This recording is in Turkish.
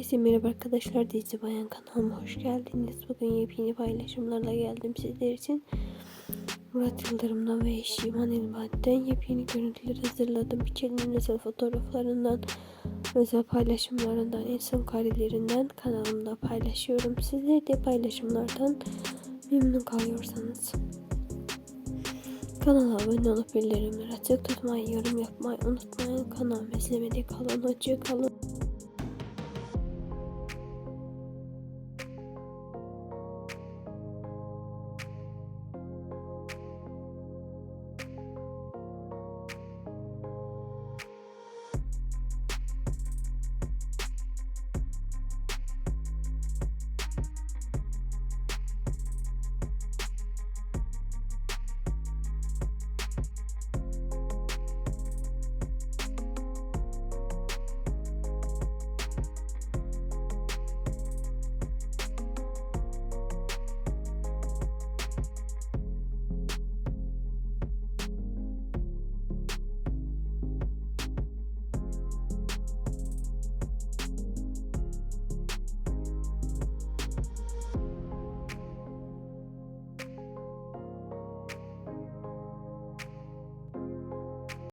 Herkese merhaba arkadaşlar. Dizi Bayan kanalıma hoş geldiniz. Bugün yepyeni paylaşımlarla geldim sizler için. Murat Yıldırım'dan ve eşi İman İlmani'den yepyeni görüntüler hazırladım. İçerinin özel fotoğraflarından, özel paylaşımlarından, en son karelerinden kanalımda paylaşıyorum. Sizler de paylaşımlardan memnun kalıyorsanız Kanala abone olup bildirimleri açık tutmayı, yorum yapmayı unutmayın. Kanalımı izlemede kalın. Hoşça kalın.